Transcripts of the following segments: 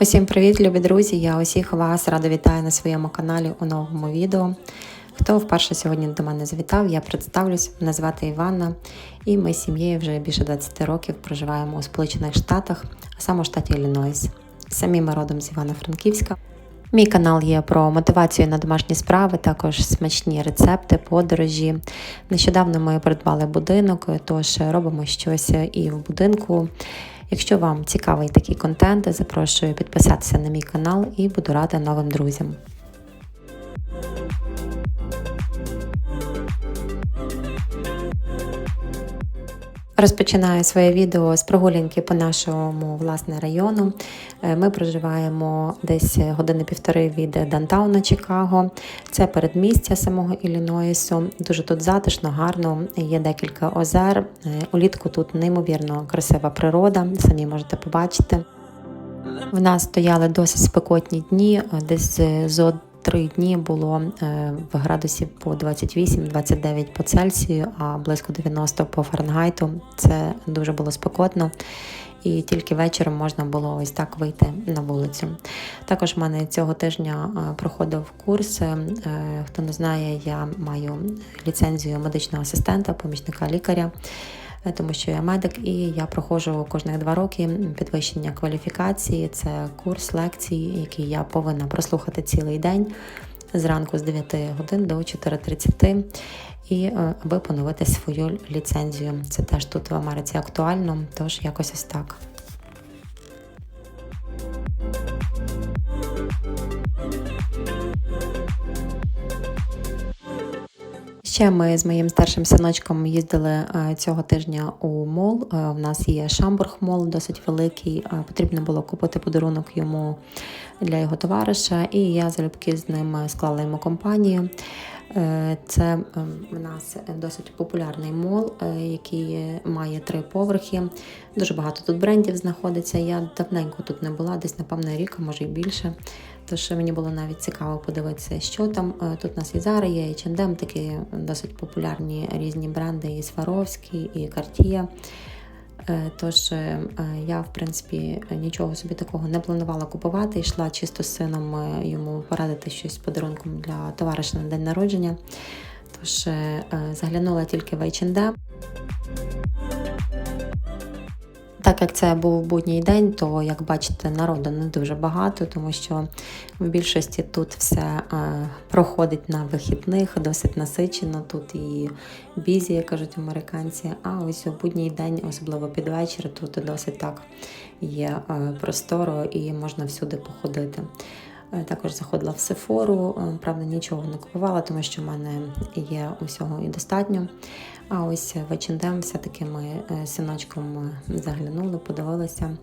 Усім привіт, любі друзі! Я усіх вас радо вітаю на своєму каналі у новому відео. Хто вперше сьогодні до мене завітав, я представлюсь. Мене звати Іванна, і ми з сім'єю вже більше 20 років проживаємо у Сполучених Штатах, а саме у штаті Іллінойс. Самі ми родом з Івано-Франківська. Мій канал є про мотивацію на домашні справи, також смачні рецепти, подорожі. Нещодавно ми придбали будинок, тож робимо щось і в будинку. Якщо вам цікавий такий контент, запрошую підписатися на мій канал і буду рада новим друзям. Розпочинаю своє відео з прогулянки по нашому власне району. Е, Ми проживаємо десь години півтори від Дантауна Чикаго. Це передмістя самого Іллінойсу. Дуже тут затишно, гарно. Є декілька озер. Е, Улітку тут неймовірно красива природа. Самі можете побачити. В нас стояли досить спекотні дні, е, десь зо три дні було е, в градусів по 28-29 по Цельсію, а близько 90 по Фаренгайту. Це дуже було спекотно. І тільки вечором можна було ось так вийти на вулицю. Також в мене цього тижня е, проходив курс. Е, Хто не знає, я маю ліцензію медичного асистента, помічника лікаря тому що я медик, і я проходжу кожних два роки підвищення кваліфікації. Це курс лекцій, який я повинна прослухати цілий день зранку з 9 годин до 4.30. І е, аби поновити свою ліцензію. Це теж тут в Америці актуально, тож якось ось так. Ще ми з моїм старшим синочком їздили е, цього тижня у мол. Е, У нас є Шамбург мол, досить великий. Е, Потрібно було купити подарунок йому для його товариша, і я залюбки з ним склала йому компанію. Е, Це е, в нас досить популярний мол, е, який має три поверхи. Дуже багато тут брендів знаходиться. Я давненько тут не була, десь, напевно, рік, може й більше. Тож мені було навіть цікаво подивитися, що там. Е, Тут у нас і Zara є, і H&M, такі досить популярні різні бренди, і Сваровський, і Cartier. Е, Тож е, я, в принципі, нічого собі такого не планувала купувати. Йшла чисто з сином йому порадити щось подарунком для товариша на день народження. Тож заглянула тільки в H&M. Так як це був будній день, то як бачите, народу не дуже багато, тому що в більшості тут все е, проходить на вихідних, досить насичено. Тут і бізі, як кажуть американці. А ось у будній день, особливо під вечір, тут досить так є е, просторо і можна всюди походити. Е, Також заходила в Сефору, правда, нічого не купувала, тому що в мене є усього і достатньо. А ось в H&M все-таки ми е, з синочком е, заглянули, подивилися.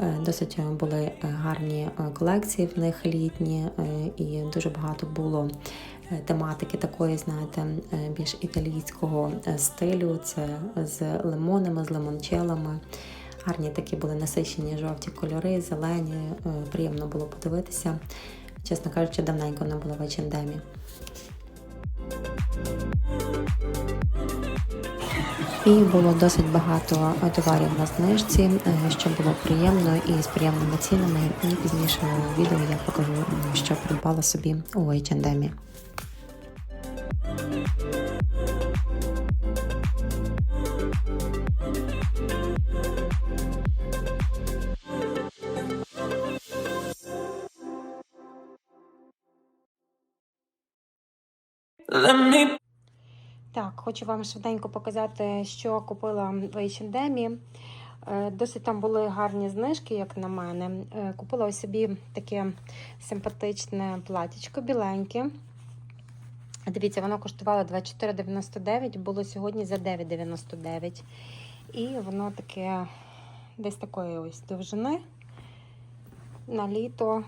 Е, Досить були е, гарні е, колекції в них літні, е, і дуже багато було е, тематики такої, знаєте, е, більш італійського е, стилю. Це з лимонами, з лимончелами. Гарні такі були насичені жовті кольори, зелені. е, Приємно було подивитися. Чесно кажучи, давненько не було в H&M. І було досить багато е, товарів на знижці, е, що було приємно і з приємними цінами. І пізніше у відео я покажу, що придбала собі у H&M. Let Так, хочу вам швиденько показати, що купила в H&M. Е, Досить там були гарні знижки, як на мене. Е, Купила ось собі таке симпатичне платічко біленьке. Дивіться, воно коштувало 24,99, було сьогодні за 9,99. І воно таке десь такої ось довжини на літо.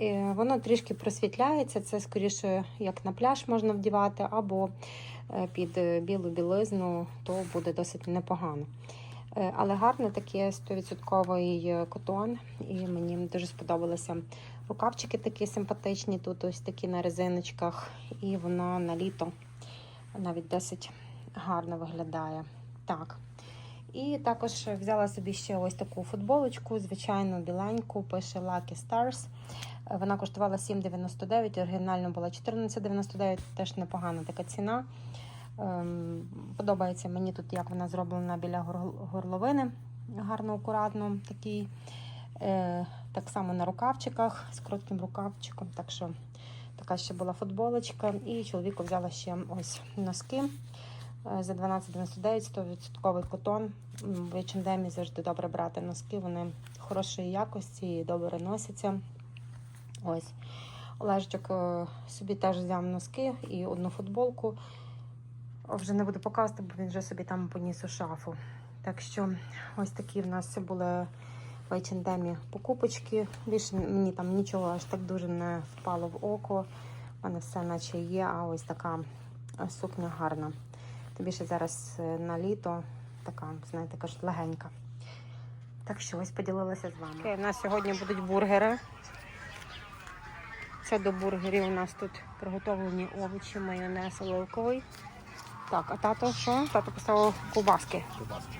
Е, Воно трішки просвітляється. Це скоріше як на пляж можна вдівати, або під е, білу білизну, то буде досить непогано. Е, Але гарний такий 100% котон, і мені дуже сподобалася Рукавчики такі симпатичні, тут ось такі на резиночках, і воно на літо навіть досить гарно виглядає. Так. І також взяла собі ще ось таку футболочку, звичайну біленьку, пише Lucky Stars. Вона коштувала 7,99, оригінально була 14,99, теж непогана така ціна. Ем, Подобається мені тут, як вона зроблена біля горловини. Гарно, акуратно, такий. Е, так само на рукавчиках з коротким рукавчиком. Так що така ще була футболочка. І чоловіку взяла ще ось носки е, за 12,99, 100% котон. В H&M завжди добре брати носки, вони хорошої якості і добре носяться. Ось. Олежчик е, собі теж взяв носки і одну футболку. Вже не буду показувати, бо він вже собі там поніс у шафу. Так що ось такі в нас були в H&M покупочки. Більше мені там нічого аж так дуже не впало в око. У мене все наче є, а ось така сукня гарна. Тим більше зараз е, на літо така, знаєте, кажуть, легенька. Так що ось поділилася з вами. У нас сьогодні будуть бургери. Це до бургерів у нас тут приготовлені овочі, майонез оливковий. Так, а тато що? Тато поставив ковбаски.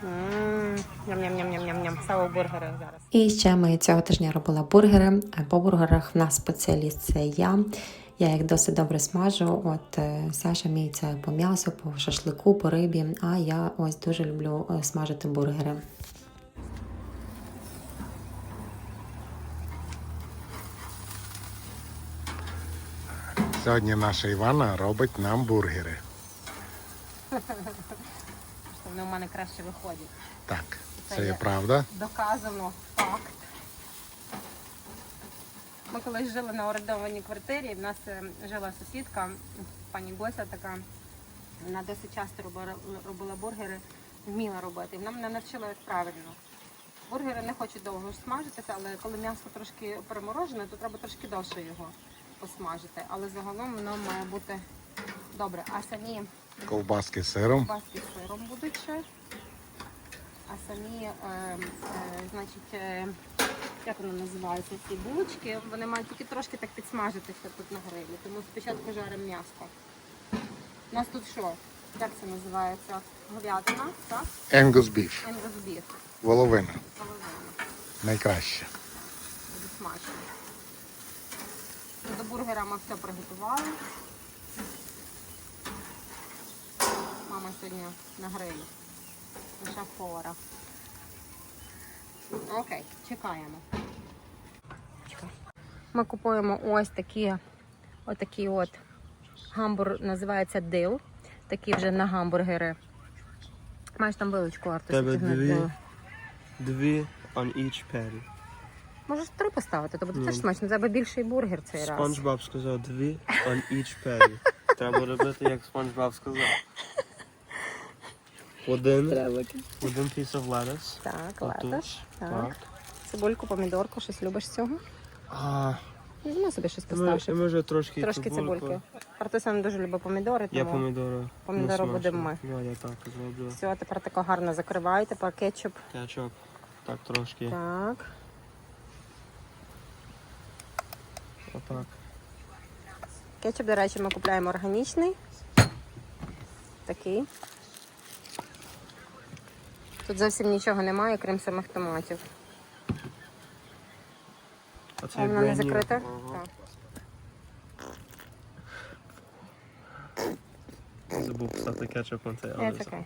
М, Ням-ням-ням-ням-ням. Ставив бургери зараз. І ще ми цього тижня робила бургери. Е, По бургерах в нас спеціаліст це я. Я їх досить добре смажу. От е, Саша мій це по м'ясу, по шашлику, по рибі. А я ось дуже люблю е, смажити бургери. Сьогодні наша Івана робить нам бургери. Що вони у мене краще виходять. Так, Це це є правда. Доказано факт. Ми колись жили на орендованій квартирі. В нас е, жила сусідка, пані Гося така. Вона досить часто робила, робила бургери, вміла робити. І вона мене навчила як правильно. Бургери не хочуть довго смажитися, але коли м'ясо трошки переморожене, то треба трошки довше його посмажити. Але загалом воно має бути добре. А самі Ковбаски з сиром. Баски з сиром будуть ще. А самі, е, е, значить, е, як воно називається, ці булочки, вони мають тільки трошки так підсмажитися тут на грилі. Тому спочатку жаримо м'ясо. У нас тут що? Як це називається? Говядина, так? Angus beef. Енгосбіг. Воловина. Половина. Найкраще. Буде смачно. До бургера ми все приготували. Мама сьогодні на грилі. Шеф-повара. Окей, чекаємо. Ми купуємо ось такі, отакі от гамбур називається дил. Такі вже на гамбургери. Маєш там вилочку Артур, Тебе дві. Дві on each patty. Можеш три поставити, то буде теж смачно. Треба більший бургер цей раз. Спанч Боб сказав дві on each patty. Треба робити, як Спанч Боб сказав. Один, один piece of lettuce. Так, летиш. Так. Цибульку, помідорку, щось любиш з цього? А, Ну, собі щось і ми, поставиш. ми вже трошки, Трошки цибульки. Артуся не дуже любить помідори, Я тому помідори. помідори не будемо ми. Ну, я так зроблю. все, тепер тако гарно закривай, тепер кетчуп. Кетчуп. Так трошки. Так. Отак. Кетчуп, до речі, ми купуємо органічний. Такий. Тут зовсім нічого немає, крім самих томатів. А це воно не? Ага. Так. Забув писати кетчуп на цей Це адрес. окей.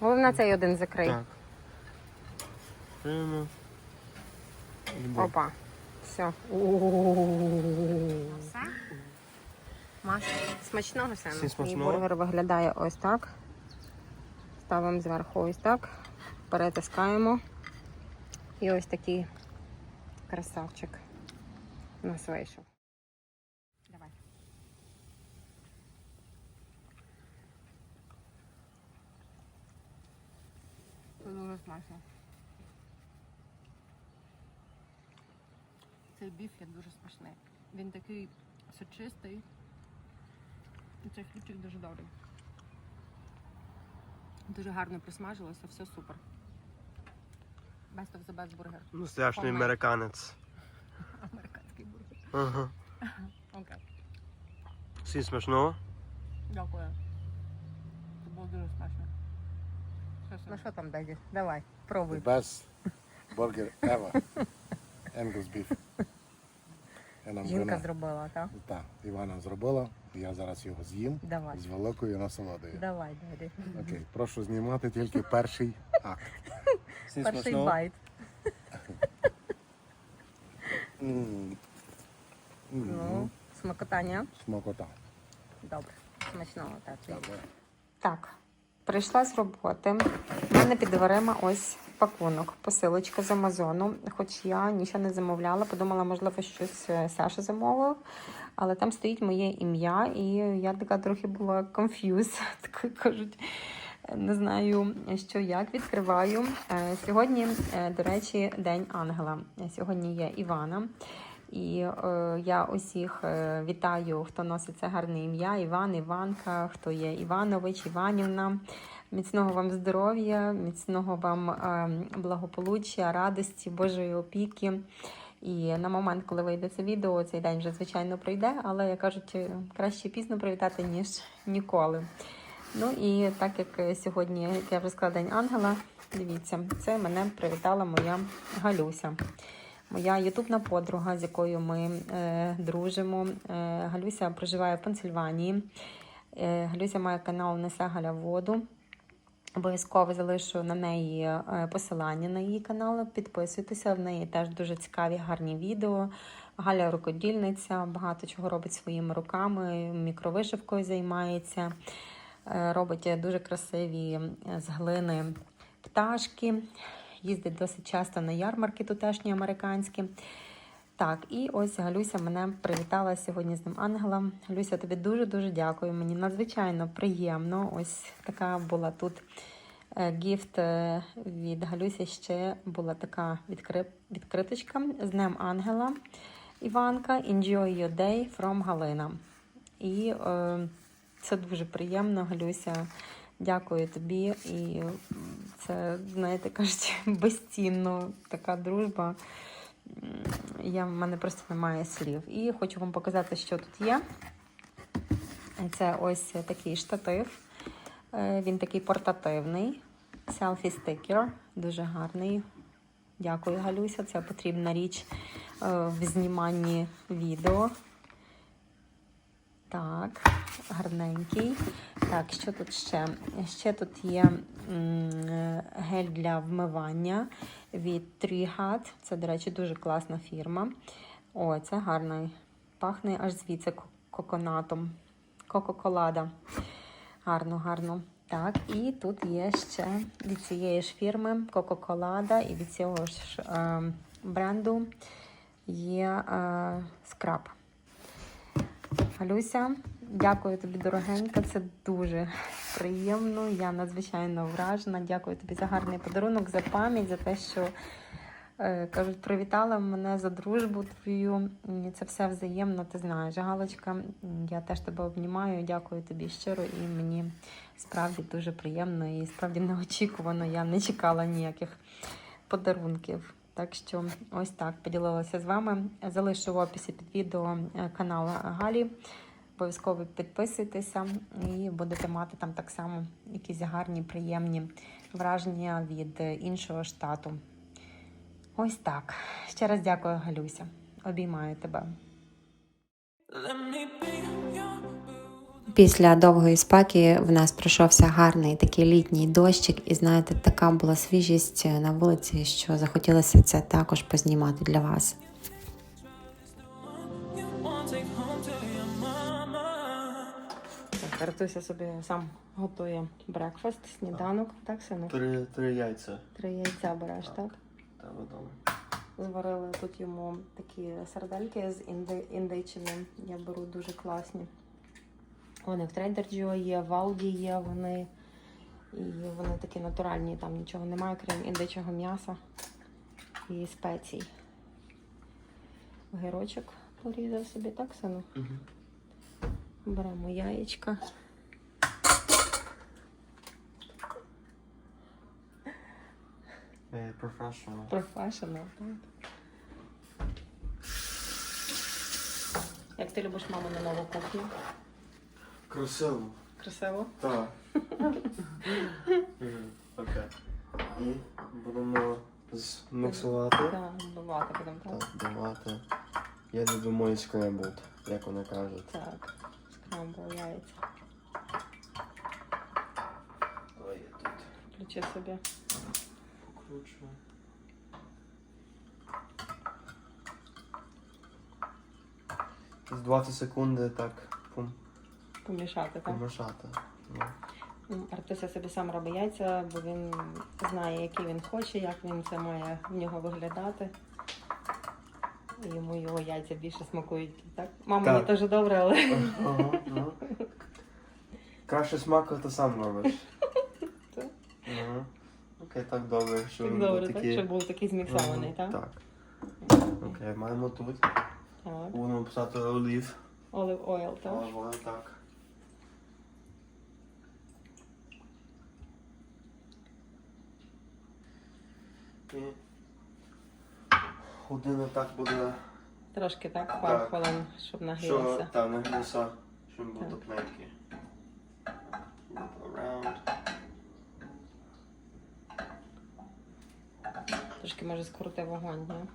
Головне цей один закрий. Так. Опа. Все. Маша, смачного Всім саме. Мій смачного. бургер виглядає ось так. Ставимо зверху ось так. Перетискаємо. І ось такий красавчик у нас вийшов. Давай. Це дуже смачно. Цей біф є дуже смачний. Він такий сочистий. І цей хлібчик дуже добрий. Дуже гарно присмажилося, все супер. Best of the best burger. Настоящий Помер. американець. Ага. Окей. Всім смачного. Дякую. Це було дуже смачно. Ну що там, Даді? Давай, пробуй. The best burger ever. Angus beef. Я нам Жінка вина- зробила, так? Так, Івана зробила. Я зараз його з'їм Давай. з великою насолодою. Давай, Даді. Окей, прошу знімати тільки перший акт. Перший байт. Ну, смакотання. Смакота. Добре. Смачного, так. Добре. Так, прийшла з роботи. У мене під дверима ось пакунок, посилочка з Амазону. Хоч я нічого не замовляла, подумала, можливо, щось е, Саша замовив. Але там стоїть моє ім'я, і я така трохи була confused. Такою кажуть, не знаю, що як відкриваю. Е, Сьогодні, е, до речі, День Ангела. Сьогодні є Івана. І я усіх вітаю, хто носить це гарне ім'я: Іван, Іванка, хто є Іванович, Іванівна. Міцного вам здоров'я, міцного вам е, благополуччя, радості, Божої опіки. І на момент, коли вийде це відео, цей день вже звичайно пройде, але як кажуть, е, краще пізно привітати, ніж ніколи. Ну і так як е, сьогодні, як я вже сказала, День Ангела, дивіться, це мене привітала моя Галюся. Моя ютубна подруга, з якою ми е, дружимо. Е, Галюся проживає в Пенсильванії. Е, Галюся має канал Несе Галя воду. Обов'язково залишу на неї е, посилання на її канал. Підписуйтеся, в неї теж дуже цікаві, гарні відео. Галя рукодільниця, багато чого робить своїми руками, мікровишивкою займається, Е, робить дуже красиві з глини пташки. Їздить досить часто на ярмарки тутешні американські. Так, і ось Галюся мене привітала сьогодні з ним Ангела. Галюся, тобі дуже-дуже дякую. Мені надзвичайно приємно. Ось така була тут е, гіфт е, від Галюсі. Ще була така відкри... відкриточка з Днем Ангела. Іванка, Enjoy your day from Галина. І е, це дуже приємно, Галюся. Дякую тобі. І це, знаєте, кажуть, безцінно така дружба. Я, в мене просто немає слів. І хочу вам показати, що тут є. Це ось такий штатив. Е, Він такий портативний. Селфі стикер. Дуже гарний. Дякую, Галюся. Це потрібна річ е, в зніманні відео. Так, гарненький. Так, що тут ще? Ще тут є е, гель для вмивання від Trihat. Це, до речі, дуже класна фірма. О, це гарний. Пахне аж звідси коконатом. Кока-колада. Гарно, гарно. Так, і тут є ще від цієї ж фірми Кока-Колада і від цього ж е, бренду є е, скраб. Галюся, дякую тобі, дорогенька. Це дуже приємно. Я надзвичайно вражена. Дякую тобі за гарний подарунок, за пам'ять, за те, що е, кажуть, привітала мене за дружбу твою. Це все взаємно, ти знаєш. Галочка, я теж тебе обнімаю. Дякую тобі щиро, і мені справді дуже приємно і справді неочікувано. Я не чекала ніяких подарунків. Так що ось так поділилася з вами. Залишу в описі під відео е, канал Галі. Обов'язково підписуйтеся і будете мати там так само якісь гарні, приємні враження від іншого штату. Ось так. Ще раз дякую, Галюся. Обіймаю тебе. Після довгої спеки в нас пройшовся гарний такий літній дощик, і знаєте, така була свіжість на вулиці, що захотілося це також познімати для вас. Артуся собі сам готує брекфаст, сніданок, так, сину? Три, три яйця. Три яйця береш, так? Та вдома. Зварили тут йому такі сардельки з інди... індичини. Я беру дуже класні. Вони в Trader Joe є, в Aldi є вони. І вони такі натуральні, там нічого немає, крім індичого м'яса і спецій. Гирочок порізав собі, так, сину? Угу. Беремо яєчка. Professional. Professional, так. Як ти любиш маму на нову кухню? Красиво. Красиво? Так. Окей. І будемо зміксувати. Так, бувати будемо так. Так, давати. Я люблю мої скремблд, як вони кажуть. Так, скрамбл яйця. Ой, я тут Включи собі. кручу. З 20 секунди так пум, Помішати, так? помішати. Ну, Ну, Артуся собі сам робить яйця, бо він знає, які він хоче, як він це має в нього виглядати. Йому його яйця більше смакують, так? Мама Так. мені теж добре, але Ага, ну. Краще смаку ти сам робиш. Так. Ага. Окей, так добре, що так він добре, був так? такий. Щоб був такий зміксований, Ага, так? Так. Окей, маємо тут. Так. Будемо писати олів. Olive oil, так? Оливою, так. І година так буде, Трошки так, пару Так. хвилин, щоб що нагрілося. там нагрівся, щоб був Так. Loop around. Трошки може скрути вогонь, не?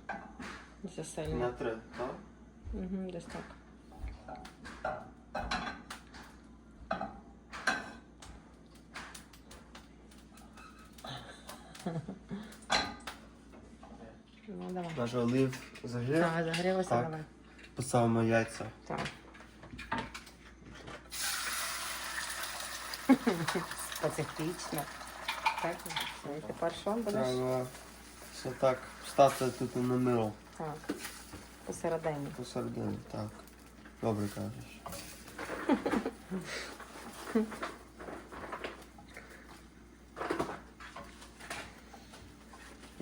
На три, так? Угу, десь так. Ну. Наш олів загрів. Так, загрілося, Так. давай. Поставимо яйця. Так. Специфічно. Так, і тепер що будеш? Треба все так стати тут на мило. Так. Посередині. Посередині, так. Добре кажеш.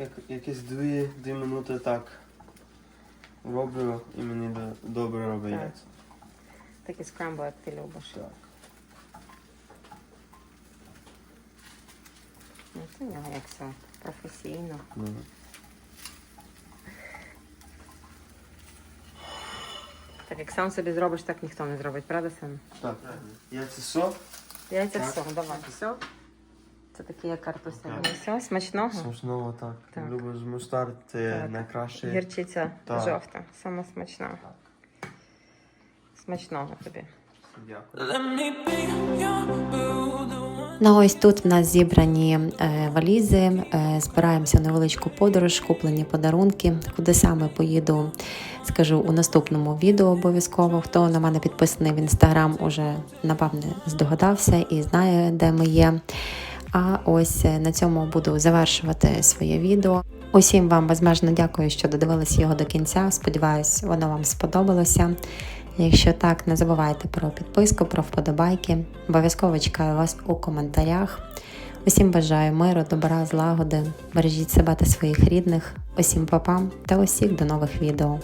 Як, якісь дві, дві минути так роблю і мені добре робить Так. яйця. Такий скрамбл, як ти любиш. Так. Ну, це в нього як все професійно. Ну. Так як сам собі зробиш, так ніхто не зробить, правда, син? Так, яйця все. Яйця все, давай. Все? Це такі, як картуся. Окей. Ну, все, смачного. Смачного так. Так. Любиш мустард, це Так. найкраще. Гірчиця Так. жовта, саме смачна. Смачного тобі. One. Ну ось тут в нас зібрані е, валізи, е, збираємося в невеличку подорож, куплені подарунки. Куди саме поїду, скажу у наступному відео обов'язково. Хто на мене підписаний в інстаграм, уже напевне здогадався і знає, де ми є. А ось е, на цьому буду завершувати своє відео. Усім вам безмежно дякую, що додивились його до кінця. Сподіваюсь, воно вам сподобалося. Якщо так, не забувайте про підписку, про вподобайки. Обов'язково чекаю вас у коментарях. Усім бажаю миру, добра, злагоди. Бережіть себе та своїх рідних. Усім папам та усіх до нових відео.